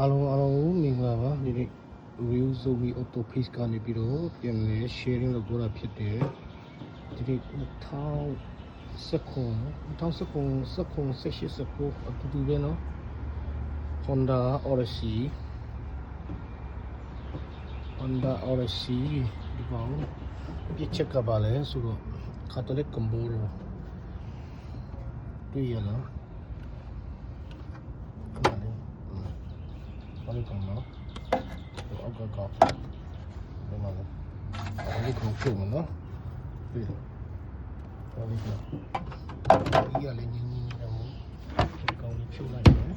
အားလုံးအားလုံးမင်္ဂလာပါဒီနေ့ real zombie auto face ကနေပြီးတော့ပြန်လဲ sharing လုပ်တော့တာဖြစ်တယ်ဒီနေ့2000စကွန်2000စကွန်စကွန်16စကွန်အတူတူပဲနော် Honda Odyssey Honda Odyssey ဒီကောင်ပြစ်ချက်ကပါလဲဆိုတော့ Catholic Combo တွေ့ရလား ဘာလို့ကောင်နော်အောက်ကကောက်ဒီမှာလေအဲ့ဒီကောင်ဖြုတ်မယ်နော်ပြီးတော့ဘာလို့ကောဒီရလေးညင်းညင်းနေတော့ဒီကောင်လေးဖြုတ်လိုက်တယ်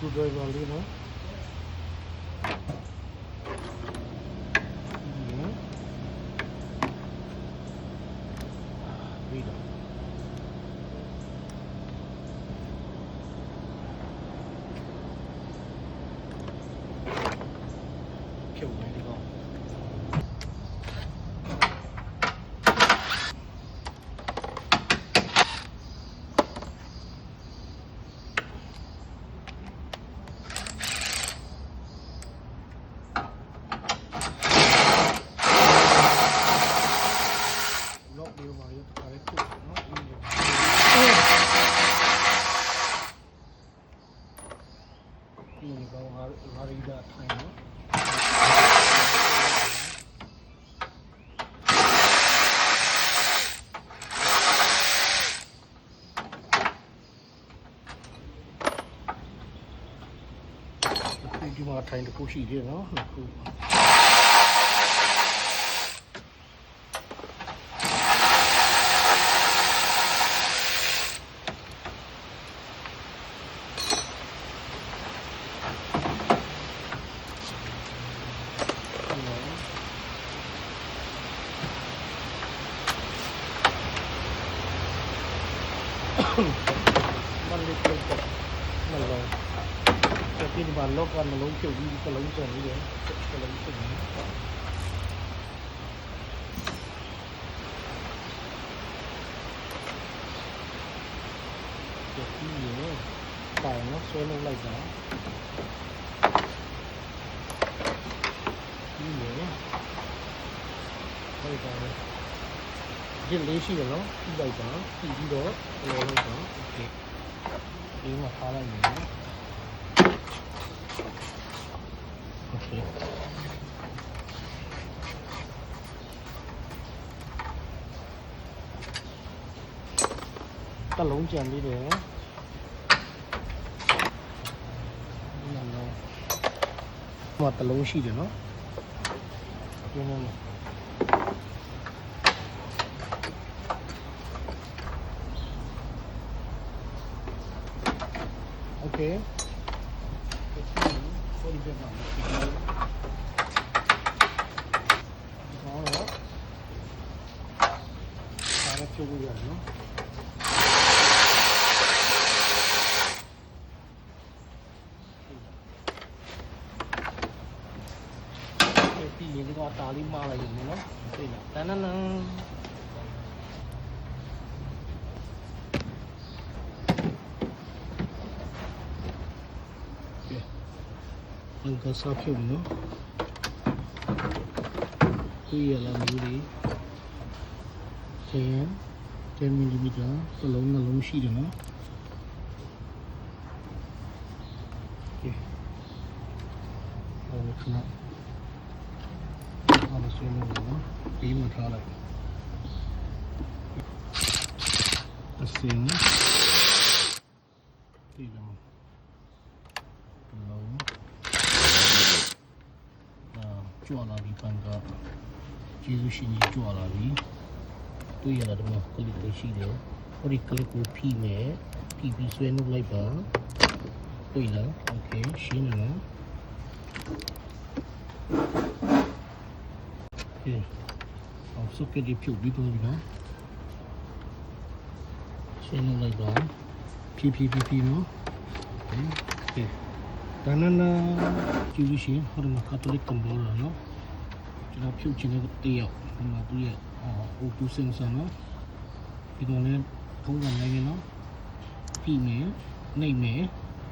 စကူဒရို ဟာဟာရီဒါထိုင်နော်ဒီမှာထိုင် khi mà lốt con mà lấy kiểu như cái lấy tiền như thế. Cái lấy tiền như thế. Cái gì nữa tài nó số lâu lại giá. Cái gì nữa đây là cái lấy gì đó lại giá gì đó lâu lâu giá. Ok. Nhưng mà khá là nữa. တလုံးကြံပြီးတယ်ဒီမှာတော့ဟိုတလုံးရှိတယ်နော် ဒီမှာ Okay. Sorry, Vietnam. Alright. Para chulo yan, no? Thì những cái tà li ma là gì nữa, nó. Tà nó nó. ဘန်ကစားဖြုတ်နော်ဒီရလာမျိုးလေး10 10 mm စလုံးနှလုံးရှိတယ်နော်ကဲဟောခဏ အားလုံးဆွေးနွေးနော်ပြီးမှထားလိုက်အစင်းဒီလိုလုံး ကြွလာပြီပန်ကကျေးဇူးရှင်ကြီးကြွလာပြီတွေ့ရတာတော့ကလစ်လေးရှိတယ်ဟိုဒီကလစ်ကိုဖိမယ်ဖိပြီးဆွဲနှုတ်လိုက်ပါတွေ့လားโอเคရှင်းတယ်နော် ကဲအောင်စုကလေးဖြုတ်ပြီးတော့ပြီနော်ရှင်းလိုက်တော့ဖြည်းဖြည်းဖြည်းဖြည်းနော်ကဲဒါနနာကျူးရှင်ဟောဒီမှာကတ်တလစ်ကံဘောလာနော်ကျွန်တော်ဖြုတ်ခြင်းတဲ့တယောက်ဒီမှာသူရဲ့အိုတူစင်ဆာနော်ဒီတော့လည်းပုံစံနိုင်ရင်နော်ပြီးမယ်နှိမ့်မယ်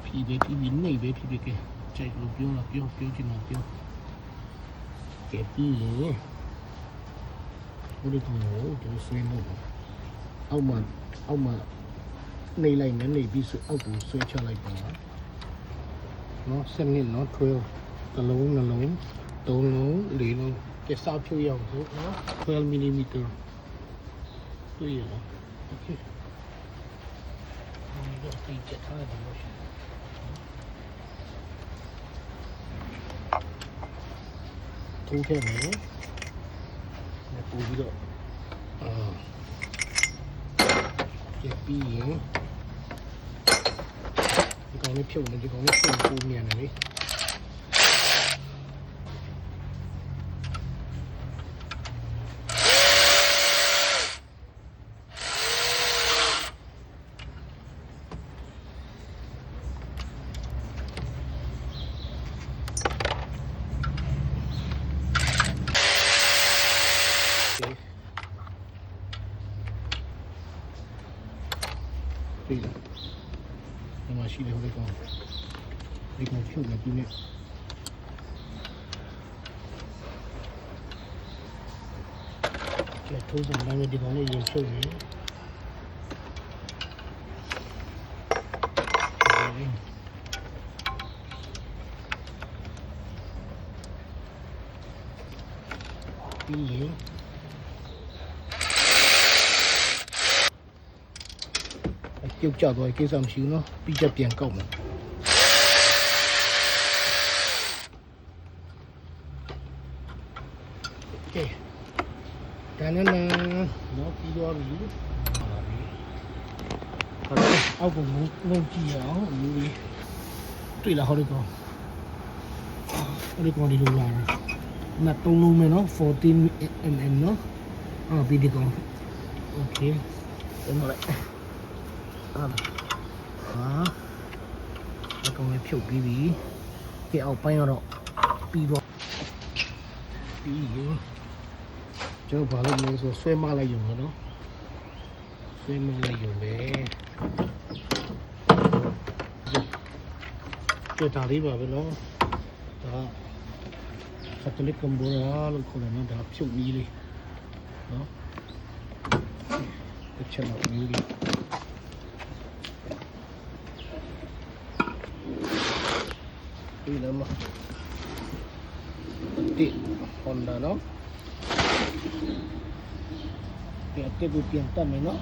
ဖြည်းပဲဖြည်းပြီးနှိမ့်ပဲဖြည်းပဲကဲကြိုက်လို့ပြောတာပြောပြောချင်တာပြောကဲပြီးရင် đi cùng ngủ chỗ xe luôn ông mà ông mà này này nó này bị sự, ông cũng xe cho lại bỏ nó xem nên nó thuê tao lố nó lố tao lố để nó cái sao phiêu dầu số nó 12 mm tôi hiểu ok. Hãy subscribe cho kênh Ghiền thêm nữa ပို့ပြီးတော့အာကြည့်ပြီးရင်ဒီကောင်လေးဖြုတ်နေဒီကောင်လေးဖြုတ်ပိုးမြန်တယ်လေ ပြီလားဒီမှာရှိတယ်ဟိုကောင်ဒီကောင်ဖြုတ်နေပြီနဲ့ကျထိုးစံတိုင်းဒီကောင်လေးရင်ဖြုတ်နေပြီးရင် ပြုတ်ကျသွားကိစ္စမရှိဘူးเนาะပြီးချက်ပြန်ကောက်မယ်ကဲဒါနဲ့နာတော့ပြီးသွားပြီဟုတ်ပါပြီဟုတ်တယ်အောက်ကလုံးလုံးကြည့်ရအောင်အမျိုးလေးတွေ့လားဟောဒီကောင်ဟောဒီကောင်ဒီလိုလာတာနတ်တုံးလုံးမယ်နော်14 mm နော်အာပြီးဒီကောင်โอเคပြန်လာလိုက် ဟာဟာအကောင်လေးဖြုတ်ပြီးပြီကဲအောက်ပိုင်းတော့ပြီးတော့ပြီးရင်ကျွန်တော်ဘာလို့လဲဆိုဆွဲမလိုက်ရုံပဲနော်ဆွဲမလိုက်ရုံပဲကြည့်တာလေးပါပဲနော်ဒါကတ်တလစ်ကံဘောရာလို့ခေါ်တယ်နော်ဒါဖြုတ်နည်းလေးနော်တစ်ချက်တော့နည်းလေး ဒီလမ်းမှာဒီဟွန်ဒါနော်ဒီအတက်ကိုပြန်တက်မယ်နော်